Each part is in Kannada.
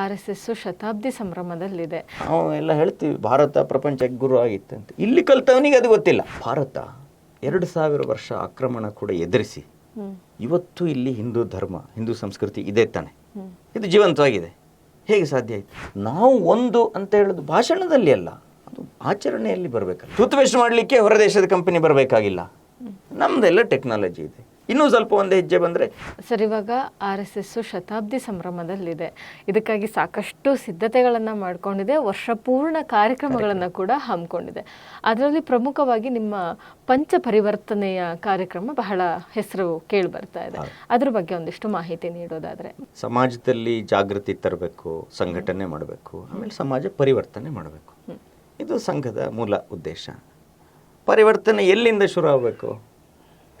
ಆರ್ ಎಸ್ ಎಸ್ ಶತಾಬ್ದಿ ಸಂಭ್ರಮದಲ್ಲಿದೆ. ನಾವು ಎಲ್ಲ ಹೇಳ್ತೀವಿ ಭಾರತ ಪ್ರಪಂಚಕ್ಕೆ ಗುರು ಆಗಿತ್ತಂತೆ. ಇಲ್ಲಿ ಕಲ್ತವನಿಗೆ ಅದು ಗೊತ್ತಿಲ್ಲ. ಭಾರತ ಎರಡು ಸಾವಿರ ವರ್ಷ ಆಕ್ರಮಣ ಕೂಡ ಎದುರಿಸಿ ಇವತ್ತು ಇಲ್ಲಿ ಹಿಂದೂ ಧರ್ಮ ಹಿಂದೂ ಸಂಸ್ಕೃತಿ ಇದೆ ತಾನೆ. ಇದು ಜೀವಂತವಾಗಿದೆ. ಹೇಗೆ ಸಾಧ್ಯ ಆಯ್ತು? ನಾವು ಒಂದು ಅಂತ ಹೇಳೋದು ಭಾಷಣದಲ್ಲಿ ಅಲ್ಲ ಅದು ಆಚರಣೆಯಲ್ಲಿ ಬರಬೇಕಲ್ಲ. ಟೂತ್ ಪೇಸ್ಟ್ ಮಾಡಲಿಕ್ಕೆ ಹೊರದೇಶದ ಕಂಪನಿ ಬರಬೇಕಾಗಿಲ್ಲ. ನಮ್ದೆಲ್ಲ ಟೆಕ್ನಾಲಜಿ ಇದೆ. ಇನ್ನೂ ಸ್ವಲ್ಪ ಒಂದು ಹೆಜ್ಜೆ ಬಂದರೆ? ಸರ್ ಇವಾಗ ಆರ್ ಎಸ್ ಎಸ್ ಶತಾಬ್ದಿ ಸಂಭ್ರಮದಲ್ಲಿದೆ. ಇದಕ್ಕಾಗಿ ಸಾಕಷ್ಟು ಸಿದ್ಧತೆಗಳನ್ನು ಮಾಡ್ಕೊಂಡಿದೆ ವರ್ಷಪೂರ್ಣ ಕಾರ್ಯಕ್ರಮಗಳನ್ನು ಕೂಡ ಹಮ್ಮಿಕೊಂಡಿದೆ. ಅದರಲ್ಲಿ ಪ್ರಮುಖವಾಗಿ ನಿಮ್ಮ ಪಂಚ ಪರಿವರ್ತನೆಯ ಕಾರ್ಯಕ್ರಮ ಬಹಳ ಹೆಸರು ಕೇಳಿ ಬರ್ತಾ ಇದೆ. ಅದ್ರ ಬಗ್ಗೆ ಒಂದಿಷ್ಟು ಮಾಹಿತಿ ನೀಡೋದಾದರೆ. ಸಮಾಜದಲ್ಲಿ ಜಾಗೃತಿ ತರಬೇಕು ಸಂಘಟನೆ ಮಾಡಬೇಕು ಆಮೇಲೆ ಸಮಾಜ ಪರಿವರ್ತನೆ ಮಾಡಬೇಕು. ಇದು ಸಂಘದ ಮೂಲ ಉದ್ದೇಶ. ಪರಿವರ್ತನೆ ಎಲ್ಲಿಂದ ಶುರು ಆಗಬೇಕು?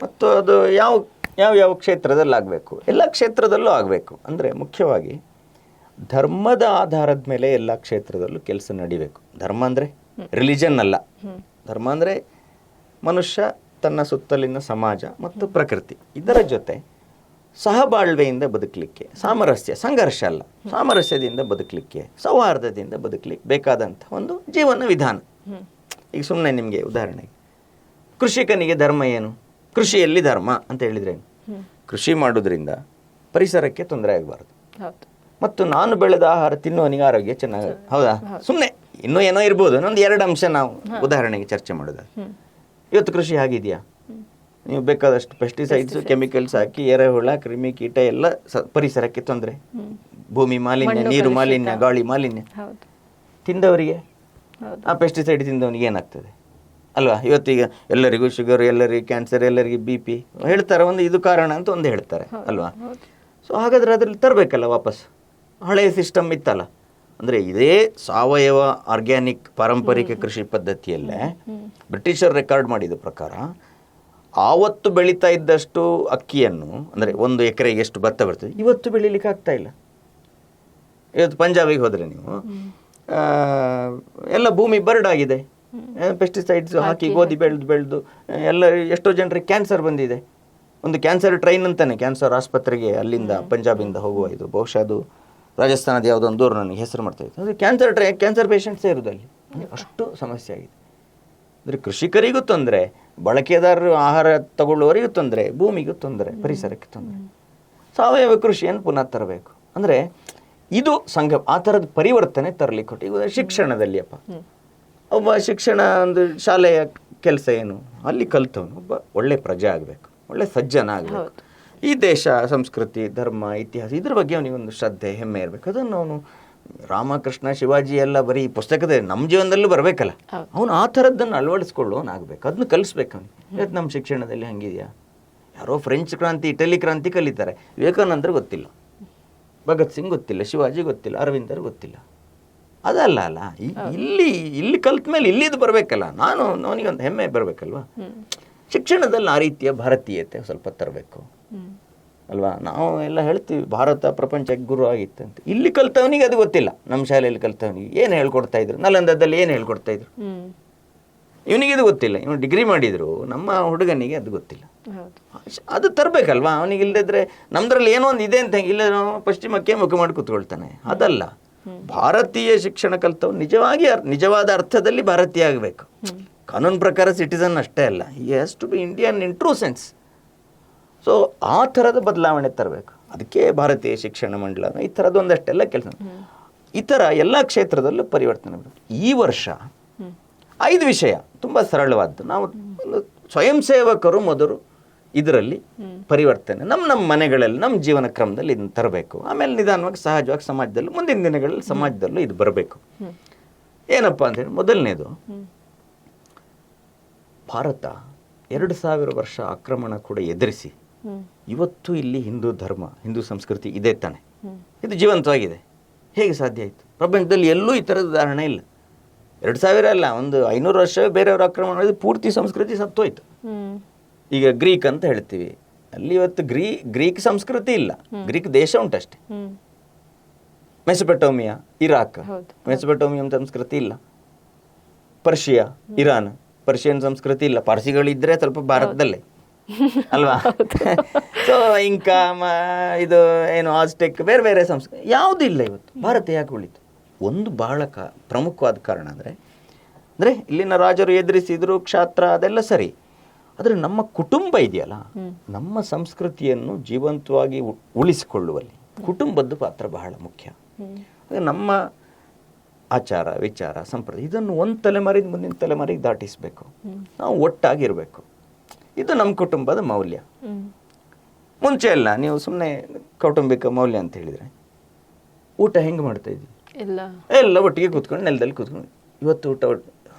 ಮತ್ತು ಅದು ಯಾವ ಯಾವ ಯಾವ ಕ್ಷೇತ್ರದಲ್ಲಿ ಆಗಬೇಕು? ಎಲ್ಲ ಕ್ಷೇತ್ರದಲ್ಲೂ ಆಗಬೇಕು. ಅಂದರೆ ಮುಖ್ಯವಾಗಿ ಧರ್ಮದ ಆಧಾರದ ಮೇಲೆ ಎಲ್ಲ ಕ್ಷೇತ್ರದಲ್ಲೂ ಕೆಲಸ ನಡಿಬೇಕು. ಧರ್ಮ ಅಂದರೆ ರಿಲಿಜನ್ ಅಲ್ಲ. ಧರ್ಮ ಅಂದರೆ ಮನುಷ್ಯ ತನ್ನ ಸುತ್ತಲಿನ ಸಮಾಜ ಮತ್ತು ಪ್ರಕೃತಿ. ಇದರ ಜೊತೆ ಸಹಬಾಳ್ವೆಯಿಂದ ಬದುಕಲಿಕ್ಕೆ ಸಾಮರಸ್ಯ ಸಂಘರ್ಷ ಅಲ್ಲ. ಸಾಮರಸ್ಯದಿಂದ ಬದುಕಲಿಕ್ಕೆ ಸೌಹಾರ್ದದಿಂದ ಬದುಕಲಿಕ್ಕೆ ಬೇಕಾದಂಥ ಒಂದು ಜೀವನ ವಿಧಾನ. ಈಗ ಸುಮ್ಮನೆ ನಿಮಗೆ ಉದಾಹರಣೆಗೆ ಕೃಷಿಕನಿಗೆ ಧರ್ಮ ಏನು? ಕೃಷಿಯಲ್ಲಿ ಧರ್ಮ ಅಂತ ಹೇಳಿದ್ರೆ ಕೃಷಿ ಮಾಡೋದ್ರಿಂದ ಪರಿಸರಕ್ಕೆ ತೊಂದರೆ ಆಗಬಾರ್ದು. ಮತ್ತು ನಾನು ಬೆಳೆದ ಆಹಾರ ತಿನ್ನುವನಿಗೆ ಆರೋಗ್ಯ ಚೆನ್ನಾಗಿ ಹೌದಾ? ಸುಮ್ಮನೆ ಇನ್ನೂ ಏನೋ ಇರ್ಬೋದು. ನಂದು ಎರಡು ಅಂಶ ನಾವು ಉದಾಹರಣೆಗೆ ಚರ್ಚೆ ಮಾಡೋದು. ಇವತ್ತು ಕೃಷಿ ಆಗಿದೆಯಾ ನೀವು ಬೇಕಾದಷ್ಟು ಪೆಸ್ಟಿಸೈಡ್ಸ್ ಕೆಮಿಕಲ್ಸ್ ಹಾಕಿ ಎರೆಹುಳ ಕ್ರಿಮಿ ಕೀಟ ಎಲ್ಲ ಪರಿಸರಕ್ಕೆ ತೊಂದರೆ. ಭೂಮಿ ಮಾಲಿನ್ಯ ನೀರು ಮಾಲಿನ್ಯ ಗಾಳಿ ಮಾಲಿನ್ಯ. ತಿಂದವರಿಗೆ. ಆ ಪೆಸ್ಟಿಸೈಡ್ ತಿಂದವನಿಗೆ ಏನಾಗ್ತದೆ? ಅಲ್ವಾ? ಇವತ್ತೀಗ ಎಲ್ಲರಿಗೂ ಶುಗರ್ ಎಲ್ಲರಿಗೆ ಕ್ಯಾನ್ಸರ್ ಎಲ್ಲರಿಗೆ ಬಿ ಪಿ ಹೇಳ್ತಾರೆ ಒಂದು ಇದು ಕಾರಣ ಅಂತ ಒಂದು ಹೇಳ್ತಾರೆ ಅಲ್ವಾ? ಸೊ ಹಾಗಾದ್ರೆ ಅದರಲ್ಲಿ ತರಬೇಕಲ್ಲ ವಾಪಸ್? ಹಳೆಯ ಸಿಸ್ಟಮ್ ಇತ್ತಲ್ಲ? ಅಂದರೆ ಇದೇ ಸಾವಯವ ಆರ್ಗ್ಯಾನಿಕ್ ಪಾರಂಪರಿಕ ಕೃಷಿ ಪದ್ಧತಿಯಲ್ಲೇ ಬ್ರಿಟಿಷರ್ ರೆಕಾರ್ಡ್ ಮಾಡಿದ ಪ್ರಕಾರ ಆವತ್ತು ಬೆಳೀತಾ ಇದ್ದಷ್ಟು ಅಕ್ಕಿಯನ್ನು ಅಂದರೆ ಒಂದು ಎಕರೆಗೆ ಎಷ್ಟು ಭತ್ತ ಬರ್ತದೆ? ಇವತ್ತು ಬೆಳೀಲಿಕ್ಕೆ ಆಗ್ತಾ ಇಲ್ಲ. ಇವತ್ತು ಪಂಜಾಬಿಗೆ ಹೋದರೆ ನೀವು ಎಲ್ಲ ಭೂಮಿ ಬರಡಾಗಿದೆ. ಪೆಸ್ಟಿಸೈಡ್ಸ್ ಹಾಕಿ ಗೋಧಿ ಬೆಳೆದು ಬೆಳೆದು ಎಲ್ಲ ಎಷ್ಟೋ ಜನರಿಗೆ ಕ್ಯಾನ್ಸರ್ ಬಂದಿದೆ. ಒಂದು ಕ್ಯಾನ್ಸರ್ ಟ್ರೈನ್ ಅಂತಾನೆ ಕ್ಯಾನ್ಸರ್ ಆಸ್ಪತ್ರೆಗೆ ಅಲ್ಲಿಂದ ಪಂಜಾಬಿಂದ ಹೋಗುವ ಇದು. ಬಹುಶಃ ಅದು ರಾಜಸ್ಥಾನದ ಯಾವುದೋ ಒಂದು ದೂರ ನನಗೆ ಹೆಸರು ಮಾಡ್ತಾ ಇತ್ತು. ಅದು ಕ್ಯಾನ್ಸರ್ ಟ್ರೈ ಕ್ಯಾನ್ಸರ್ ಪೇಷಂಟ್ಸೇ ಇರೋದು ಅಲ್ಲಿ. ಅಷ್ಟು ಸಮಸ್ಯೆ ಆಗಿದೆ. ಅಂದರೆ ಕೃಷಿಕರಿಗೂ ತೊಂದರೆ ಬಳಕೆದಾರರು ಆಹಾರ ತಗೊಳ್ಳುವವರಿಗೂ ತೊಂದರೆ ಭೂಮಿಗೂ ತೊಂದರೆ ಪರಿಸರಕ್ಕೆ ತೊಂದರೆ. ಸಾವಯವ ಕೃಷಿಯನ್ನು ಪುನಃ ತರಬೇಕು. ಅಂದರೆ ಇದು ಸಂಘ ಆ ಥರದ ಪರಿವರ್ತನೆ ತರಲಿಕ್ಕೆ ಕೊಟ್ಟು ಈಗ ಶಿಕ್ಷಣದಲ್ಲಿ ಅಪ್ಪ. ಒಬ್ಬ ಶಿಕ್ಷಣ ಒಂದು ಶಾಲೆಯ ಕೆಲಸ ಏನು? ಅಲ್ಲಿ ಕಲ್ತವನು ಒಬ್ಬ ಒಳ್ಳೆ ಪ್ರಜೆ ಆಗಬೇಕು ಒಳ್ಳೆ ಸಜ್ಜನ ಆಗಬೇಕು. ಈ ದೇಶ ಸಂಸ್ಕೃತಿ ಧರ್ಮ ಇತಿಹಾಸ ಇದ್ರ ಬಗ್ಗೆ ಅವನಿಗೆ ಒಂದು ಶ್ರದ್ಧೆ ಹೆಮ್ಮೆ ಇರಬೇಕು. ಅದನ್ನು ಅವನು ರಾಮಕೃಷ್ಣ ಶಿವಾಜಿ ಎಲ್ಲ ಬರೀ ಪುಸ್ತಕದ ನಮ್ಮ ಜೀವನದಲ್ಲೂ ಬರಬೇಕಲ್ಲ. ಅವನು ಆ ಥರದ್ದನ್ನು ಅಳವಡಿಸ್ಕೊಳ್ಳೋನು ಆಗಬೇಕು. ಅದನ್ನು ಕಲಿಸ್ಬೇಕು ಅವನಿಗೆ ಇವತ್ತು ನಮ್ಮ ಶಿಕ್ಷಣದಲ್ಲಿ ಹಂಗಿದೆಯಾ? ಯಾರೋ ಫ್ರೆಂಚ್ ಕ್ರಾಂತಿ ಇಟಲಿ ಕ್ರಾಂತಿ ಕಲಿತಾರೆ. ವಿವೇಕಾನಂದರು ಗೊತ್ತಿಲ್ಲ. ಭಗತ್ ಸಿಂಗ್ ಗೊತ್ತಿಲ್ಲ ಶಿವಾಜಿ ಗೊತ್ತಿಲ್ಲ ಅರವಿಂದರು ಗೊತ್ತಿಲ್ಲ. ಅದಲ್ಲ ಅಲ್ಲ ಇಲ್ಲಿ ಇಲ್ಲಿ ಕಲ್ತ ಮೇಲೆ ಇಲ್ಲಿದು ಬರಬೇಕಲ್ಲ ನಾನು ಅವನಿಗೊಂದು ಹೆಮ್ಮೆ ಬರಬೇಕಲ್ವಾ? ಶಿಕ್ಷಣದಲ್ಲಿ ಆ ರೀತಿಯ ಭಾರತೀಯತೆ ಸ್ವಲ್ಪ ತರಬೇಕು. ಅಲ್ವಾ? ನಾವು ಎಲ್ಲ ಹೇಳ್ತೀವಿ ಭಾರತ ಪ್ರಪಂಚಕ್ಕೆ ಗುರು ಆಗಿತ್ತು ಅಂತ. ಇಲ್ಲಿ ಕಲ್ತವನಿಗೆ ಅದು ಗೊತ್ತಿಲ್ಲ. ನಮ್ಮ ಶಾಲೆಯಲ್ಲಿ ಕಲ್ತವನಿಗೆ ಏನು ಹೇಳ್ಕೊಡ್ತಾ ಇದ್ರು? ನಲಂದದಲ್ಲಿ ಏನು ಹೇಳ್ಕೊಡ್ತಾ ಇದ್ರು? ಇವನಿಗೆ ಇದು ಗೊತ್ತಿಲ್ಲ. ಇವನು ಡಿಗ್ರಿ ಮಾಡಿದ್ರು ನಮ್ಮ ಹುಡುಗನಿಗೆ ಅದು ಗೊತ್ತಿಲ್ಲ. ಅದು ತರಬೇಕಲ್ವಾ? ಅವನಿಗೆ ಇಲ್ಲದಿದ್ರೆ ನಮ್ಮದ್ರಲ್ಲಿ ಏನೋ ಒಂದು ಇದೆ ಅಂತ ಇಲ್ಲ ಪಶ್ಚಿಮಕ್ಕೆ ಮುಖ ಮಾಡಿ ಕೂತ್ಕೊಳ್ತಾನೆ. ಅದಲ್ಲ. ಭಾರತೀಯ ಶಿಕ್ಷಣ ಕಲಿತವ್ ನಿಜವಾಗಿ ನಿಜವಾದ ಅರ್ಥದಲ್ಲಿ ಭಾರತೀಯ ಆಗಬೇಕು. ಕಾನೂನು ಪ್ರಕಾರ ಸಿಟಿಸನ್ ಅಷ್ಟೇ ಅಲ್ಲ ಈ has to be Indian in true sense so ಆ ಥರದ ಬದಲಾವಣೆ ತರಬೇಕು. ಅದಕ್ಕೆ ಭಾರತೀಯ ಶಿಕ್ಷಣ ಮಂಡಳ ಈ ಥರದ್ದು ಒಂದಷ್ಟೆಲ್ಲ ಕೆಲಸ. ಈ ಥರ ಎಲ್ಲ ಕ್ಷೇತ್ರದಲ್ಲೂ ಪರಿವರ್ತನೆ ಬರುತ್ತೆ ಈ ವರ್ಷ ಐದು ವಿಷಯ ತುಂಬ ಸರಳವಾದ್ದು. ನಾವು ಸ್ವಯಂ ಸೇವಕರು ಮೊದಲು ಇದರಲ್ಲಿ ಪರಿವರ್ತನೆ. ನಮ್ಮ ನಮ್ಮ ಮನೆಗಳಲ್ಲಿ ನಮ್ಮ ಜೀವನ ಕ್ರಮದಲ್ಲಿ ಇದನ್ನು ತರಬೇಕು. ಆಮೇಲೆ ನಿಧಾನವಾಗಿ ಸಹಜವಾಗಿ ಸಮಾಜದಲ್ಲೂ ಮುಂದಿನ ದಿನಗಳಲ್ಲಿ ಸಮಾಜದಲ್ಲೂ ಇದು ಬರಬೇಕು. ಏನಪ್ಪ ಅಂತೇಳಿ ಮೊದಲನೇದು ಭಾರತ ಎರಡು ಸಾವಿರ ವರ್ಷ ಆಕ್ರಮಣ ಕೂಡ ಎದುರಿಸಿ ಇವತ್ತು ಇಲ್ಲಿ ಹಿಂದೂ ಧರ್ಮ ಹಿಂದೂ ಸಂಸ್ಕೃತಿ ಇದೆ ತಾನೆ. ಇದು ಜೀವಂತವಾಗಿದೆ. ಹೇಗೆ ಸಾಧ್ಯ ಆಯಿತು? ಪ್ರಪಂಚದಲ್ಲಿ ಎಲ್ಲೂ ಈ ಥರದ ಉದಾಹರಣೆ ಇಲ್ಲ. ಎರಡು ಸಾವಿರ ಅಲ್ಲ ಒಂದು ಐನೂರು ವರ್ಷವೇ ಬೇರೆಯವ್ರ ಆಕ್ರಮಣ ಪೂರ್ತಿ ಸಂಸ್ಕೃತಿ ಸತ್ತೋಯ್ತು. ಈಗ ಗ್ರೀಕ್ ಅಂತ ಹೇಳ್ತೀವಿ. ಅಲ್ಲಿ ಇವತ್ತು ಗ್ರೀ ಗ್ರೀಕ್ ಸಂಸ್ಕೃತಿ ಇಲ್ಲ. ಗ್ರೀಕ್ ದೇಶ ಉಂಟಷ್ಟೇ. ಮೆಸಪೆಟೋಮಿಯಾ ಇರಾಕ್. ಮೆಸಪೆಟೋಮಿಯಂ ಸಂಸ್ಕೃತಿ ಇಲ್ಲ. ಪರ್ಷಿಯಾ ಇರಾನ್. ಪರ್ಷಿಯನ್ ಸಂಸ್ಕೃತಿ ಇಲ್ಲ. ಪಾರ್ಸಿಗಳಿದ್ರೆ ಸ್ವಲ್ಪ ಭಾರತದಲ್ಲೇ. ಅಲ್ವಾ? ಸೊ ಇಂಕಾಮ ಇದು ಏನು ಆಸ್ಟೆಕ್ ಬೇರೆ ಬೇರೆ ಸಂಸ್ಕೃತಿ ಯಾವುದು ಇಲ್ಲ ಇವತ್ತು. ಭಾರತ ಯಾಕೆ ಉಳಿತು? ಒಂದು ಬಹಳ ಕ ಪ್ರಮುಖವಾದ ಕಾರಣ ಅಂದರೆ ಅಂದರೆ ಇಲ್ಲಿನ ರಾಜರು ಎದುರಿಸಿದ್ರು ಕ್ಷಾತ್ರ ಅದೆಲ್ಲ ಸರಿ. ಆದರೆ ನಮ್ಮ ಕುಟುಂಬ ಇದೆಯಲ್ಲ ನಮ್ಮ ಸಂಸ್ಕೃತಿಯನ್ನು ಜೀವಂತವಾಗಿ ಉಳಿಸಿಕೊಳ್ಳುವಲ್ಲಿ ಕುಟುಂಬದ ಪಾತ್ರ ಬಹಳ ಮುಖ್ಯ. ನಮ್ಮ ಆಚಾರ ವಿಚಾರ ಸಂಪ್ರದಾಯ ಇದನ್ನು ಒಂದು ತಲೆಮಾರಿಂದ ಮುಂದಿನ ತಲೆಮಾರಿಗೆ ದಾಟಿಸಬೇಕು. ನಾವು ಒಟ್ಟಾಗಿರಬೇಕು. ಇದು ನಮ್ಮ ಕುಟುಂಬದ ಮೌಲ್ಯ. ಮುಂಚೆ ಅಲ್ಲ ನೀವು ಸುಮ್ಮನೆ ಕೌಟುಂಬಿಕ ಮೌಲ್ಯ ಅಂತ ಹೇಳಿದರೆ ಊಟ ಹೆಂಗೆ ಮಾಡ್ತಾ ಇದ್ವಿ ಇಲ್ಲ ಎಲ್ಲ ಒಟ್ಟಿಗೆ ಕೂತ್ಕೊಂಡು ನೆಲದಲ್ಲಿ ಕೂತ್ಕೊಂಡು ಇವತ್ತು ಊಟ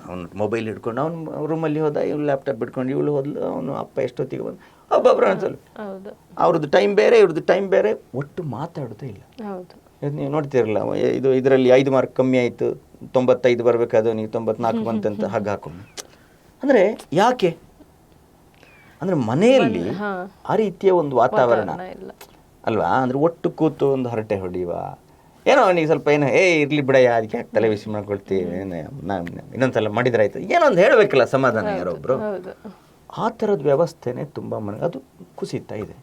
ಅವನು ಮೊಬೈಲ್ ಹಿಡ್ಕೊಂಡು ಅವ್ನು ರೂಮಲ್ಲಿ ಹೋದ ಇವ್ಳು ಲ್ಯಾಪ್ಟಾಪ್ ಬಿಟ್ಕೊಂಡು ಇವಳು ಹೋದ್ಲು ಅವನು ಅಪ್ಪ ಎಷ್ಟೊತ್ತಿಗೆ ಬಂದು ಒಬ್ಬೊಬ್ಬರು ಅನ್ಸಲ್ಲ ಅವ್ರದ್ದು ಟೈಮ್ ಬೇರೆ ಇವ್ರದ್ದು ಟೈಮ್ ಬೇರೆ ಒಟ್ಟು ಮಾತಾಡೋದೇ ಇಲ್ಲ. ನೀವು ನೋಡ್ತಿರಲ್ಲ ಇದು ಇದರಲ್ಲಿ ಐದು ಮಾರ್ಕ್ ಕಮ್ಮಿ ಆಯಿತು ತೊಂಬತ್ತೈದು ಬರಬೇಕಾದ್ರೆ ನೀವು ತೊಂಬತ್ನಾಲ್ಕು ಬಂತಂತ ಹಾಗೆ ಹಾಕೊಂಡು ಅಂದರೆ ಯಾಕೆ? ಅಂದರೆ ಮನೆಯಲ್ಲಿ ಆ ರೀತಿಯ ಒಂದು ವಾತಾವರಣ ಅಲ್ವಾ? ಅಂದರೆ ಒಟ್ಟು ಕೂತು ಒಂದು ಹರಟೆ ಹೊಡಿವ ಏನೋ ಅವನಿಗೆ ಸ್ವಲ್ಪ ಏನೋ ಏ ಇರ್ಲಿ ಬಿಡಯ್ಯ ಅದಕ್ಕೆ ಯಾಕೆ ತಲೆ ಬಿಸಿ ಮಾಡ್ಕೊಳ್ತೀವಿ ನಾನು ಇನ್ನೊಂದ್ಸಲ ಮಾಡಿದ್ರಾಯ್ತು ಏನೋ ಒಂದು ಹೇಳಬೇಕಲ್ಲ ಸಮಾಧಾನ ಯಾರೊಬ್ರು. ಹೌದು. ಆ ಥರದ ವ್ಯವಸ್ಥೆನೇ ತುಂಬ ಮನೆ ಅದು ಕುಸಿತಾ ಇದೆ.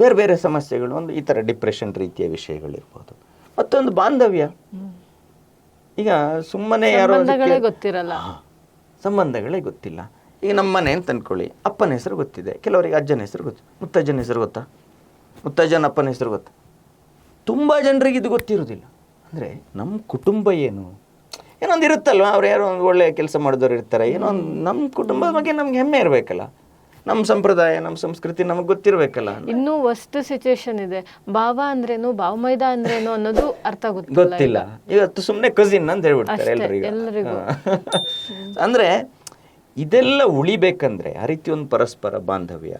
ಬೇರೆ ಬೇರೆ ಸಮಸ್ಯೆಗಳು ಒಂದು ಈ ಥರ ಡಿಪ್ರೆಷನ್ ರೀತಿಯ ವಿಷಯಗಳಿರ್ಬೋದು. ಮತ್ತೊಂದು ಬಾಂಧವ್ಯ. ಈಗ ಸುಮ್ಮನೆ ಯಾರೋ ಸಂಬಂಧಗಳೇ ಗೊತ್ತಿರಲ್ಲ. ಸಂಬಂಧಗಳೇ ಗೊತ್ತಿಲ್ಲ. ಈಗ ನಮ್ಮ ಮನೆ ಅಂತ ಅನ್ಕೊಳ್ಳಿ ಅಪ್ಪನ ಹೆಸರು ಗೊತ್ತಿದೆ. ಕೆಲವರಿಗೆ ಅಜ್ಜನ ಹೆಸರು ಗೊತ್ತು ಮುತ್ತಜ್ಜನ ಹೆಸರು ಗೊತ್ತಾ? ಮುತ್ತಜ್ಜನ ಅಪ್ಪನ ಹೆಸರು ಗೊತ್ತಾ? ತುಂಬ ಜನರಿಗೆ ಇದು ಗೊತ್ತಿರೋದಿಲ್ಲ ಅಂದರೆ ನಮ್ಮ ಕುಟುಂಬ ಏನು? ಏನೊಂದು ಇರುತ್ತಲ್ವ? ಅವ್ರು ಯಾರೋ ಒಂದು ಒಳ್ಳೆ ಕೆಲಸ ಮಾಡಿದವ್ರು ಇರ್ತಾರೆ. ಏನೋ ಒಂದು ನಮ್ಮ ಕುಟುಂಬದ ಬಗ್ಗೆ ನಮ್ಗೆ ಹೆಮ್ಮೆ ಇರಬೇಕಲ್ಲ. ನಮ್ಮ ಸಂಪ್ರದಾಯ ನಮ್ಮ ಸಂಸ್ಕೃತಿ ನಮಗೆ ಗೊತ್ತಿರಬೇಕಲ್ಲ. ಇನ್ನೂ ವಸ್ತು ಸಿಚುವೇಶನ್ ಇದೆ. ಬಾವ ಅಂದ್ರೇನು ಬಾವಮೈದ ಅಂದ್ರೇನು ಅನ್ನೋದು ಅರ್ಥ ಗೊತ್ತಿಲ್ಲ ಗೊತ್ತಿಲ್ಲ. ಇವತ್ತು ಸುಮ್ಮನೆ ಕಸಿನ್ ಅಂತ ಹೇಳ್ಬಿಡ್ತಾರೆ ಎಲ್ಲರಿಗೂ. ಅಂದ್ರೆ ಇದೆಲ್ಲ ಉಳಿಬೇಕಂದ್ರೆ ಆ ರೀತಿ ಒಂದು ಪರಸ್ಪರ ಬಾಂಧವ್ಯ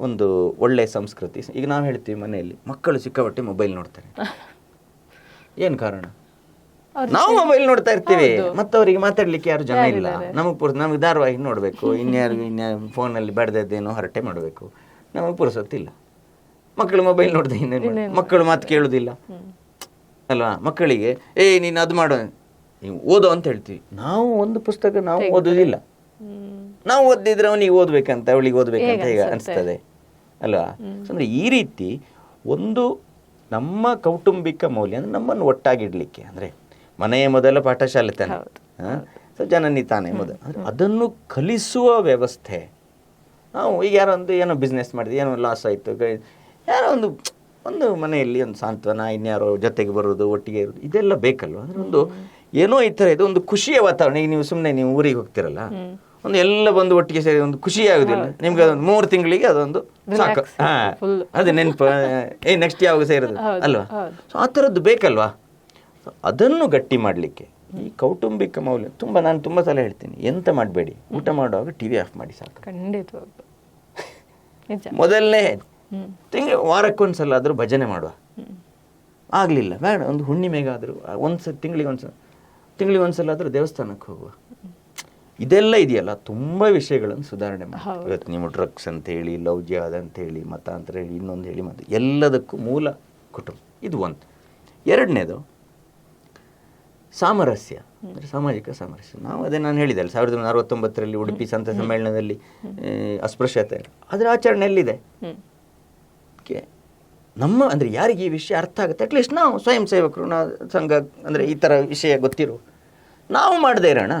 ಒಂದು ಒಳ್ಳೆ ಸಂಸ್ಕೃತಿ. ಈಗ ನಾವು ಹೇಳ್ತೀವಿ ಮನೆಯಲ್ಲಿ ಮಕ್ಕಳು ಸಿಕ್ಕಾಪಟ್ಟೆ ಮೊಬೈಲ್ ನೋಡ್ತಾರೆ. ಏನು ಕಾರಣ? ನಾವು ಮೊಬೈಲ್ ನೋಡ್ತಾ ಇರ್ತೀವಿ. ಮತ್ತೆ ಅವರಿಗೆ ಮಾತಾಡ್ಲಿಕ್ಕೆ ಯಾರು ಜನ ಇಲ್ಲ. ನಮಗೆ ಪುರ್ಸ ನಮಗೆ ಧಾರಾವಾಹಿ ನೋಡಬೇಕು. ಇನ್ಯಾರು ಇನ್ಯಾರು ಫೋನಲ್ಲಿ ಬಡ್ದದ್ದೇನೋ ಹರಟೆ ಮಾಡಬೇಕು. ನಮಗೆ ಪುರಸತ್ತಿಲ್ಲ ಮಕ್ಕಳು ಮೊಬೈಲ್ ನೋಡ್ದೆ ಇನ್ನೇನು? ಮಕ್ಕಳು ಮಾತು ಕೇಳೋದಿಲ್ಲ. ಅಲ್ವಾ? ಮಕ್ಕಳಿಗೆ ಏ ನೀನು ಅದು ಮಾಡು. ನೀವು ಓದೋ ಅಂತ ಹೇಳ್ತೀವಿ. ನಾವು ಒಂದು ಪುಸ್ತಕ ನಾವು ಓದೋದಿಲ್ಲ. ನಾವು ಓದಿದ್ರೆ ಅವನಿಗೆ ಓದ್ಬೇಕಂತ ಅವಳಿಗೆ ಓದ್ಬೇಕಂತ ಈಗ ಅನಿಸ್ತದೆ. ಅಲ್ವಾ ಅಂದರೆ ಈ ರೀತಿ ಒಂದು ನಮ್ಮ ಕೌಟುಂಬಿಕ ಮೌಲ್ಯ ಅಂದ್ರೆ ನಮ್ಮನ್ನು ಒಟ್ಟಾಗಿಡ್ಲಿಕ್ಕೆ ಅಂದ್ರೆ ಮನೆಯ ಮೊದಲ ಪಾಠಶಾಲೆ ತಾನೆ. ಹಾ? So ಜನನಿ ತಾನೇ ಮೊದಲು ಅದನ್ನು ಕಲಿಸುವ ವ್ಯವಸ್ಥೆ. ನಾವು ಈಗ ಯಾರೋ ಒಂದು ಏನೋ ಬಿಸ್ನೆಸ್ ಮಾಡಿದ್ವಿ ಏನೋ ಲಾಸ್ ಆಯಿತು ಯಾರೋ ಒಂದು ಒಂದು ಮನೆಯಲ್ಲಿ ಒಂದು ಸಾಂತ್ವನ ಇನ್ಯಾರೋ ಜೊತೆಗೆ ಬರೋದು ಒಟ್ಟಿಗೆ ಇರೋದು ಇದೆಲ್ಲ ಬೇಕಲ್ವ? ಅಂದ್ರೆ ಒಂದು ಏನೋ ಈ ಥರ ಇದು ಒಂದು ಖುಷಿಯ ವಾತಾವರಣ. ಈಗ ನೀವು ಸುಮ್ಮನೆ ನೀವು ಊರಿಗೆ ಹೋಗ್ತಿರಲ್ಲ. ಒಂದು ಎಲ್ಲ ಬಂದು ಒಟ್ಟಿಗೆ ಸೇರಿ ಒಂದು ಖುಷಿ ಆಗುದಿಲ್ಲ. ನಿಮ್ಗೆ ಅದೊಂದು ಮೂರು ತಿಂಗಳಿಗೆ ಅದೊಂದು ಸಾಕು. ಹಾ. ಅದು ನೆನಪು. ಏ ನೆಕ್ಸ್ಟ್ ಯಾವಾಗ ಸೇರೋದು? ಅಲ್ವಾ? ಸೊ ಆ ಥರದ್ದು ಬೇಕಲ್ವಾ? ಅದನ್ನು ಗಟ್ಟಿ ಮಾಡಲಿಕ್ಕೆ. ಈ ಕೌಟುಂಬಿಕ ಮೌಲ್ಯ ತುಂಬ ನಾನು ತುಂಬ ಸಲ ಹೇಳ್ತೀನಿ ಎಂತ ಮಾಡಬೇಡಿ. ಊಟ ಮಾಡುವಾಗ ಟಿ ವಿ ಆಫ್ ಮಾಡಿ ಸಾಕು. ಖಂಡಿತ. ಮೊದಲನೇ ತಿಂಗ ವಾರಕ್ಕೊಂದ್ಸಲ ಆದರೂ ಭಜನೆ ಮಾಡುವ. ಆಗಲಿಲ್ಲ. ಬೇಡ ಒಂದು ಹುಣ್ಣಿಮೆಗಾದರೂ ಒಂದು ಸ ತಿಂಗಳಿಗೆ ಒಂದು ತಿಂಗಳಿಗೆ ಒಂದ್ಸಲ ಆದರೂ ದೇವಸ್ಥಾನಕ್ಕೆ ಹೋಗುವ. ಇದೆಲ್ಲ ಇದೆಯಲ್ಲ ತುಂಬ ವಿಷಯಗಳನ್ನು ಸುಧಾರಣೆ ಮಾಡಿ ಇವತ್ತು ನೀವು ಡ್ರಗ್ಸ್ ಅಂತ ಹೇಳಿ ಲವ್ ಜಿಹಾದ್ ಅಂತ ಹೇಳಿ ಮತ ಅಂತ ಹೇಳಿ ಇನ್ನೊಂದು ಹೇಳಿ ಮತ್ತು ಎಲ್ಲದಕ್ಕೂ ಮೂಲ ಕುಟುಂಬ. ಇದು ಒಂದು. ಎರಡನೇದು ಸಾಮರಸ್ಯ. ಅಂದರೆ ಸಾಮಾಜಿಕ ಸಾಮರಸ್ಯ. ನಾವು ಅದೇ ನಾನು ಹೇಳಿದೆ ಸಾವಿರದ ಒಂಬೈನೂರ ಅರವತ್ತೊಂಬತ್ತರಲ್ಲಿ ಉಡುಪಿ ಸಂತ ಸಮ್ಮೇಳನದಲ್ಲಿ ಅಸ್ಪೃಶ್ಯತೆ. ಅದರ ಆಚರಣೆ ಎಲ್ಲಿದೆ ಹ್ಮ್ ನಮ್ಮ ಅಂದರೆ ಯಾರಿಗೆ ಈ ವಿಷಯ ಅರ್ಥ ಆಗುತ್ತೆ? ಅಟ್ಲೀಸ್ಟ್ ನಾವು ಸ್ವಯಂ ಸೇವಕರು ನಾ ಸಂಘ ಅಂದರೆ ಈ ಥರ ವಿಷಯ ಗೊತ್ತಿರು. ನಾವು ಮಾಡದೇ ಇರೋಣ.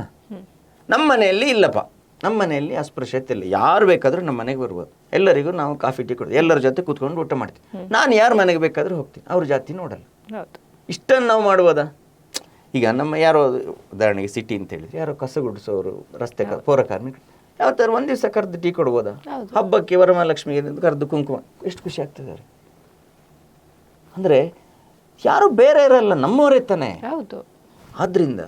ನಮ್ಮ ಮನೆಯಲ್ಲಿ ಇಲ್ಲಪ್ಪ. ನಮ್ಮ ಮನೆಯಲ್ಲಿ ಅಸ್ಪೃಶ್ಯತೆ ಇಲ್ಲ. ಯಾರು ಬೇಕಾದರೂ ನಮ್ಮ ಮನೆಗೆ ಬರ್ಬೋದು. ಎಲ್ಲರಿಗೂ ನಾವು ಕಾಫಿ ಟೀ ಕೊಡೋದು ಎಲ್ಲರ ಜೊತೆ ಕೂತ್ಕೊಂಡು ಊಟ ಮಾಡ್ತೀವಿ. ನಾನು ಯಾರು ಮನೆಗೆ ಬೇಕಾದರೂ ಹೋಗ್ತೀನಿ. ಅವ್ರ ಜಾತಿ ನೋಡಲ್ಲ. ಇಷ್ಟನ್ನು ನಾವು ಮಾಡ್ಬೋದಾ ಈಗ ನಮ್ಮ ಯಾರೋ ಉದಾಹರಣೆಗೆ ಸಿಟಿ ಅಂತ ಹೇಳಿದ್ರೆ ಯಾರೋ ಕಸ ಗುಡಿಸೋರು ರಸ್ತೆ ಪೌರ ಕಾರ್ಮಿಕರು ಯಾವ ಥರ ಒಂದು ದಿವಸ ಕರೆದು ಟೀ ಕೊಡ್ಬೋದಾ. ಹಬ್ಬಕ್ಕೆ ವರಮಹಾಲಕ್ಷ್ಮಿಗೆ ಕರೆದು ಕುಂಕುಮ. ಎಷ್ಟು ಖುಷಿ ಆಗ್ತದೆ ಅವ್ರಿಗೆ ಅಂದರೆ ಯಾರು ಬೇರೆ ಇರಲ್ಲ ನಮ್ಮವರೇ ತಾನೆ. ಹೌದು. ಆದ್ರಿಂದ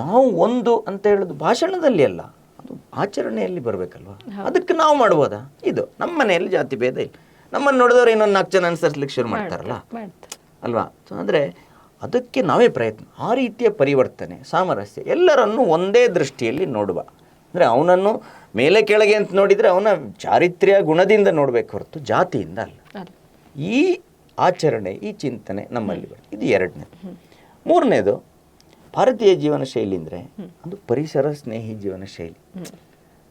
ನಾವು ಒಂದು ಅಂತ ಹೇಳೋದು ಭಾಷಣದಲ್ಲಿ ಅಲ್ಲ ಅದು ಆಚರಣೆಯಲ್ಲಿ ಬರಬೇಕಲ್ವಾ? ಅದಕ್ಕೆ ನಾವು ಮಾಡ್ಬೋದಾ? ಇದು ನಮ್ಮ ಮನೆಯಲ್ಲಿ ಜಾತಿ ಭೇದ ಇಲ್ಲ. ನಮ್ಮನ್ನು ನೋಡಿದವ್ರು ಇನ್ನೊಂದು ನಾಲ್ಕು ಜನ ಅನುಸರಿಸ್ಲಿಕ್ಕೆ ಶುರು ಮಾಡ್ತಾರಲ್ಲ? ಅಲ್ವಾ? ಸೊ ಅಂದರೆ ಅದಕ್ಕೆ ನಾವೇ ಪ್ರಯತ್ನ. ಆ ರೀತಿಯ ಪರಿವರ್ತನೆ ಸಾಮರಸ್ಯ ಎಲ್ಲರನ್ನೂ ಒಂದೇ ದೃಷ್ಟಿಯಲ್ಲಿ ನೋಡುವ. ಅಂದರೆ ಅವನನ್ನು ಮೇಲೆ ಕೆಳಗೆ ಅಂತ ನೋಡಿದರೆ ಅವನ ಚಾರಿತ್ರ್ಯ ಗುಣದಿಂದ ನೋಡಬೇಕು ಹೊರತು ಜಾತಿಯಿಂದ ಅಲ್ಲ. ಈ ಆಚರಣೆ ಈ ಚಿಂತನೆ ನಮ್ಮಲ್ಲಿ ಇದು ಎರಡನೇದು. ಮೂರನೇದು ಭಾರತೀಯ ಜೀವನ ಶೈಲಿ ಅಂದರೆ ಅದು ಪರಿಸರ ಸ್ನೇಹಿ ಜೀವನ ಶೈಲಿ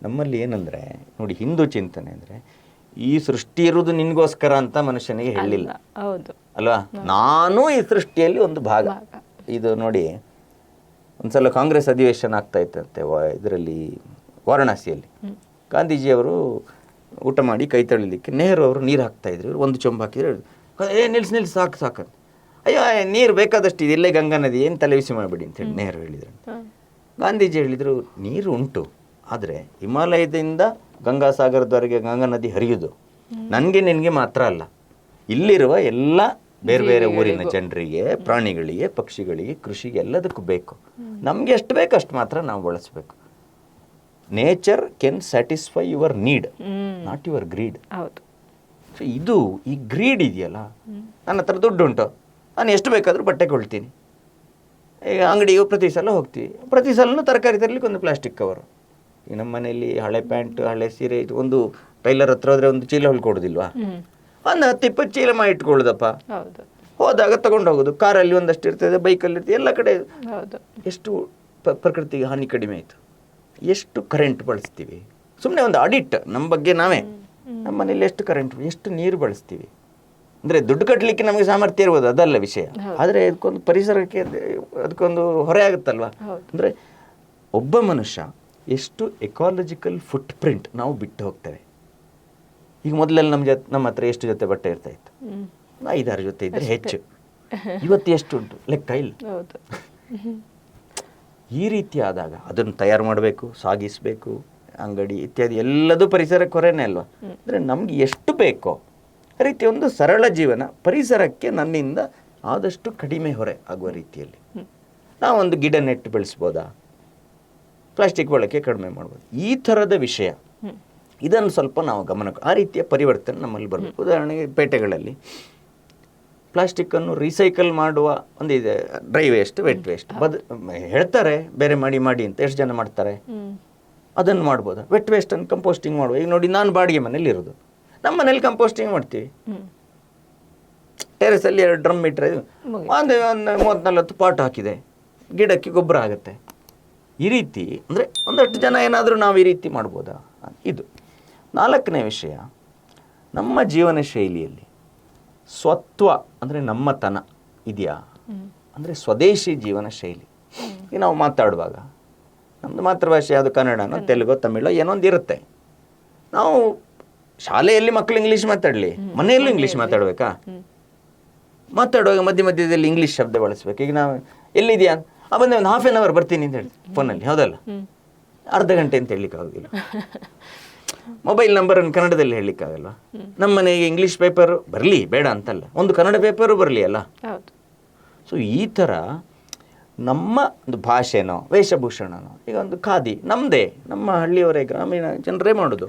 ನಮ್ಮಲ್ಲಿ ಏನಂದ್ರೆ ನೋಡಿ ಹಿಂದೂ ಚಿಂತನೆ ಅಂದರೆ ಈ ಸೃಷ್ಟಿ ಇರುವುದು ನಿನಗೋಸ್ಕರ ಅಂತ ಮನುಷ್ಯನಿಗೆ ಹೇಳಿಲ್ಲ. ಹೌದು. ಅಲ್ವಾ? ನಾನು ಈ ಸೃಷ್ಟಿಯಲ್ಲಿ ಒಂದು ಭಾಗ. ಇದು ನೋಡಿ ಒಂದ್ಸಲ ಕಾಂಗ್ರೆಸ್ ಅಧಿವೇಶನ ಆಗ್ತಾ ಇತ್ತಂತೆ ಇದರಲ್ಲಿ ವಾರಣಾಸಿಯಲ್ಲಿ. ಗಾಂಧೀಜಿಯವರು ಊಟ ಮಾಡಿ ಕೈ ತಳಿಲಿಕ್ಕೆ ನೆಹರು ಅವರು ನೀರು ಹಾಕ್ತಾ ಇದ್ರು ಒಂದು ಚೊಂಬು ಹಾಕಿದ್ರು ಏ ನಿಲ್ಸಿ ನಿಲ್ಸಿ ಸಾಕು ಸಾಕು ಅಯ್ಯೋ ನೀರು ಬೇಕಾದಷ್ಟು ಇದೆ ಇಲ್ಲೇ ಗಂಗಾ ನದಿ ಏನು ತಲೆ ಬಿಸಿ ಮಾಡಬೇಡಿ ಅಂತ ಹೇಳಿ ನೆಹರು ಹೇಳಿದರು. ಗಾಂಧೀಜಿ ಹೇಳಿದರು ನೀರು ಉಂಟು ಆದರೆ ಹಿಮಾಲಯದಿಂದ ಗಂಗಾ ಸಾಗರದವರೆಗೆ ಗಂಗಾ ನದಿ ಹರಿಯೋದು. ನನಗೆ ನಿನಗೆ ಮಾತ್ರ ಅಲ್ಲ. ಇಲ್ಲಿರುವ ಎಲ್ಲ ಬೇರೆ ಬೇರೆ ಊರಿನ ಜನರಿಗೆ ಪ್ರಾಣಿಗಳಿಗೆ ಪಕ್ಷಿಗಳಿಗೆ ಕೃಷಿಗೆ ಎಲ್ಲದಕ್ಕೂ ಬೇಕು. ನಮಗೆ ಎಷ್ಟು ಬೇಕು ಅಷ್ಟು ಮಾತ್ರ ನಾವು ಬಳಸಬೇಕು. Nature can satisfy your need not your greed ಹೌದು. ಸೊ ಇದು ಈ ಗ್ರೀಡ್ ಇದೆಯಲ್ಲ? ನನ್ನ ಹತ್ರ ದುಡ್ಡು ಉಂಟು. ನಾನು ಎಷ್ಟು ಬೇಕಾದರೂ ಬಟ್ಟೆ ಕೊಳ್ತೀನಿ ಈಗ ಅಂಗಡಿಗೆ ಪ್ರತಿ ಸಲ ಹೋಗ್ತೀವಿ. ಪ್ರತಿ ಸಲನೂ ತರಕಾರಿ ತರಲಿಕ್ಕೆ ಒಂದು ಪ್ಲಾಸ್ಟಿಕ್ ಕವರು ಈಗ ನಮ್ಮ ಮನೆಯಲ್ಲಿ ಹಳೆ ಪ್ಯಾಂಟ್ ಹಳೆ ಸೀರೆ ಇದು ಒಂದು ಟೈಲರ್ ಹತ್ರ ಹೋದ್ರೆ ಒಂದು ಚೀಲ ಹೊಲ್ಕೊಡೋದಿಲ್ವಾ ಒಂದು ಹತ್ತು ಇಪ್ಪತ್ತು ಚೀಲ ಮಾಡಿ ಇಟ್ಕೊಳ್ಳೋದಪ್ಪ. ಹೌದು. ಹೋದಾಗ ತಗೊಂಡು ಹೋಗೋದು. ಕಾರಲ್ಲಿ ಒಂದಷ್ಟು ಇರ್ತದೆ ಬೈಕಲ್ಲಿ ಇರ್ತದೆ ಎಲ್ಲ ಕಡೆ ಎಷ್ಟು ಪ್ರಕೃತಿಗೆ ಹಾನಿ ಕಡಿಮೆ ಆಯಿತು. ಎಷ್ಟು ಕರೆಂಟ್ ಬಳಸ್ತೀವಿ? ಸುಮ್ಮನೆ ಒಂದು ಆಡಿಟ್ ನಮ್ಮ ಬಗ್ಗೆ ನಾವೇ. ನಮ್ಮ ಮನೇಲಿ ಎಷ್ಟು ಕರೆಂಟ್ ಎಷ್ಟು ನೀರು ಬಳಸ್ತೀವಿ? ಅಂದರೆ ದುಡ್ಡು ಕಟ್ಟಲಿಕ್ಕೆ ನಮಗೆ ಸಾಮರ್ಥ್ಯ ಇರ್ಬೋದು ಅದಲ್ಲ ವಿಷಯ. ಆದರೆ ಅದಕ್ಕೊಂದು ಪರಿಸರಕ್ಕೆ ಅದ್- ಅದಕ್ಕೊಂದು ಹೊರೆ ಆಗುತ್ತಲ್ವಾ? ಅಂದ್ರೆ ಒಬ್ಬ ಮನುಷ್ಯ ಎಷ್ಟು ಎಕಾಲಜಿಕಲ್ ಫುಟ್ ಪ್ರಿಂಟ್ ನಾವು ಬಿಟ್ಟು ಹೋಗ್ತೇವೆ. ಈಗ ಮೊದಲೆಲ್ಲ ನಮ್ಮ ಜೊತೆ ನಮ್ಮ ಹತ್ರ ಎಷ್ಟು ಜೊತೆ ಬಟ್ಟೆ ಇರ್ತಾ ಇತ್ತು? ಐದಾರು ಜೊತೆ ಇದ್ರೆ ಹೆಚ್ಚು. ಇವತ್ತು ಎಷ್ಟು ಉಂಟು? ಲೆಕ್ಕ ಇಲ್ಲ. ಈ ರೀತಿ ಆದಾಗ ಅದನ್ನು ತಯಾರು ಮಾಡಬೇಕು ಸಾಗಿಸಬೇಕು ಅಂಗಡಿ ಇತ್ಯಾದಿ ಎಲ್ಲದೂ ಪರಿಸರಕ್ಕೆ ಹೊರೆನೇ ಅಲ್ವಾ? ಅಂದರೆ ನಮ್ಗೆ ಎಷ್ಟು ಬೇಕೋ ರೀತಿ ಒಂದು ಸರಳ ಜೀವನ ಪರಿಸರಕ್ಕೆ ನನ್ನಿಂದ ಆದಷ್ಟು ಕಡಿಮೆ ಹೊರೆ ಆಗುವ ರೀತಿಯಲ್ಲಿ. ನಾವೊಂದು ಗಿಡ ನೆಟ್ಟು ಬೆಳೆಸ್ಬೋದಾ? ಪ್ಲಾಸ್ಟಿಕ್ ಬಳಕೆ ಕಡಿಮೆ ಮಾಡ್ಬೋದು. ಈ ಥರದ ವಿಷಯ ಇದನ್ನು ಸ್ವಲ್ಪ ನಾವು ಗಮನ ಆ ರೀತಿಯ ಪರಿವರ್ತನೆ ನಮ್ಮಲ್ಲಿ ಬರಬೇಕು. ಉದಾಹರಣೆಗೆ ಪೇಟೆಗಳಲ್ಲಿ ಪ್ಲಾಸ್ಟಿಕ್ಕನ್ನು ರೀಸೈಕಲ್ ಮಾಡುವ ಒಂದು ಇದೆ ಡ್ರೈ ವೇಸ್ಟ್ ವೆಟ್ ವೇಸ್ಟ್. ಬದ್ ಹೇಳ್ತಾರೆ ಬೇರೆ ಮಾಡಿ ಮಾಡಿ ಅಂತ ಎಷ್ಟು ಜನ ಮಾಡ್ತಾರೆ? ಅದನ್ನು ಮಾಡ್ಬೋದಾ? ವೆಟ್ ವೇಸ್ಟನ್ನು ಕಂಪೋಸ್ಟಿಂಗ್ ಮಾಡುವ. ಈಗ ನೋಡಿ ನಾನು ಬಾಡಿಗೆ ಮನೇಲಿ ಇರೋದು ನಮ್ಮ ಮನೇಲಿ ಕಂಪೋಸ್ಟಿಂಗ್ ಮಾಡ್ತೀವಿ. ಟೆರೆಸಲ್ಲಿ ಎರಡು ಡ್ರಮ್ ಇಟ್ಟರೆ. ಒಂದು ಒಂದು ಮೂವತ್ತು ನಲ್ವತ್ತು ಪಾಟ್ ಹಾಕಿದೆ. ಗಿಡಕ್ಕೆ ಗೊಬ್ಬರ ಆಗುತ್ತೆ. ಈ ರೀತಿ ಅಂದರೆ ಒಂದಷ್ಟು ಜನ ಏನಾದರೂ ನಾವು ಈ ರೀತಿ ಮಾಡ್ಬೋದಾ? ಇದು. ನಾಲ್ಕನೇ ವಿಷಯ ನಮ್ಮ ಜೀವನ ಶೈಲಿಯಲ್ಲಿ ಸ್ವತ್ವ ಅಂದರೆ ನಮ್ಮತನ ಇದೆಯಾ? ಅಂದರೆ ಸ್ವದೇಶಿ ಜೀವನ ಶೈಲಿ. ಈಗ ನಾವು ಮಾತಾಡುವಾಗ ನಮ್ಮದು ಮಾತೃಭಾಷೆ ಯಾವುದು ಕನ್ನಡನೋ ತೆಲುಗೋ ತಮಿಳೋ ಒಂದು ಇರುತ್ತೆ ನಾವು ಶಾಲೆಯಲ್ಲಿ ಮಕ್ಕಳು ಇಂಗ್ಲೀಷ್ ಮಾತಾಡಲಿ. ಮನೆಯಲ್ಲೂ ಇಂಗ್ಲೀಷ್ ಮಾತಾಡಬೇಕಾ? ಮಾತಾಡುವಾಗ ಮಧ್ಯ ಮಧ್ಯದಲ್ಲಿ ಇಂಗ್ಲೀಷ್ ಶಬ್ದ ಬಳಸ್ಬೇಕು. ಈಗ ನಾವು ಎಲ್ಲಿದೆಯಾ? ಆ ಬಂದೆ ಒಂದು ಹಾಫ್ ಆನ್ ಅವರ್ ಬರ್ತೀನಿ ಅಂತ ಹೇಳಿ. ಫೋನಲ್ಲಿ ಹೌದಲ್ಲ? ಅರ್ಧ ಗಂಟೆ ಅಂತ ಹೇಳಲಿಕ್ಕೆ ಆಗೋದಿಲ್ಲ ಮೊಬೈಲ್ ನಂಬರನ್ನು ಕನ್ನಡದಲ್ಲಿ ಹೇಳಲಿಕ್ಕಾಗಲ್ವಾ? ನಮ್ಮ ಮನೆಗೆ ಇಂಗ್ಲೀಷ್ ಪೇಪರ್ ಬರಲಿ ಬೇಡ ಅಂತಲ್ಲ. ಒಂದು ಕನ್ನಡ ಪೇಪರು ಬರಲಿ ಅಲ್ಲ? ಸೊ ಈ ಥರ ನಮ್ಮ ಒಂದು ಭಾಷೆನೋ ವೇಷಭೂಷಣನೋ ಈಗ ಒಂದು ಖಾದಿ ನಮ್ಮದೇ ನಮ್ಮ ಹಳ್ಳಿಯವರೇ ಗ್ರಾಮೀಣ ಜನರೇ ಮಾಡೋದು.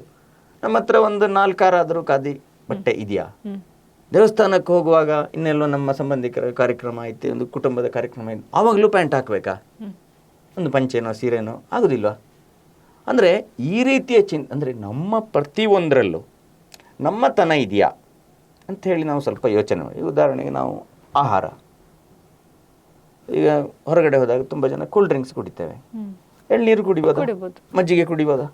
ನಮ್ಮ ಹತ್ರ ಒಂದು ನಾಲ್ಕಾರಾದರೂ ಖಾದಿ ಬಟ್ಟೆ ಇದೆಯಾ? ದೇವಸ್ಥಾನಕ್ಕೆ ಹೋಗುವಾಗ ಇನ್ನೆಲ್ಲೋ ನಮ್ಮ ಸಂಬಂಧಿಕರ ಕಾರ್ಯಕ್ರಮ ಐತೆ ಒಂದು ಕುಟುಂಬದ ಕಾರ್ಯಕ್ರಮ ಐತೆ ಆವಾಗಲೂ ಪ್ಯಾಂಟ್ ಹಾಕಬೇಕಾ? ಒಂದು ಪಂಚೆನೋ ಸೀರೆನೋ ಆಗೋದಿಲ್ವಾ? ಅಂದರೆ ಈ ರೀತಿಯ ಚಿನ್ ಅಂದರೆ ನಮ್ಮ ಪ್ರತಿಯೊಂದರಲ್ಲೂ ನಮ್ಮತನ ಇದೆಯಾ? ಅಂತ ಹೇಳಿ ನಾವು ಸ್ವಲ್ಪ ಯೋಚನೆ ಮಾಡಿ. ಉದಾಹರಣೆಗೆ ನಾವು ಆಹಾರ. ಈಗ ಹೊರಗಡೆ ಹೋದಾಗ ತುಂಬ ಜನ ಕೂಲ್ ಡ್ರಿಂಕ್ಸ್ ಕುಡಿತೇವೆ. ಎಳ್ನೀರು ಕುಡಿಬೋದು. ಮಜ್ಜಿಗೆ ಕುಡಿಬೋದಾ?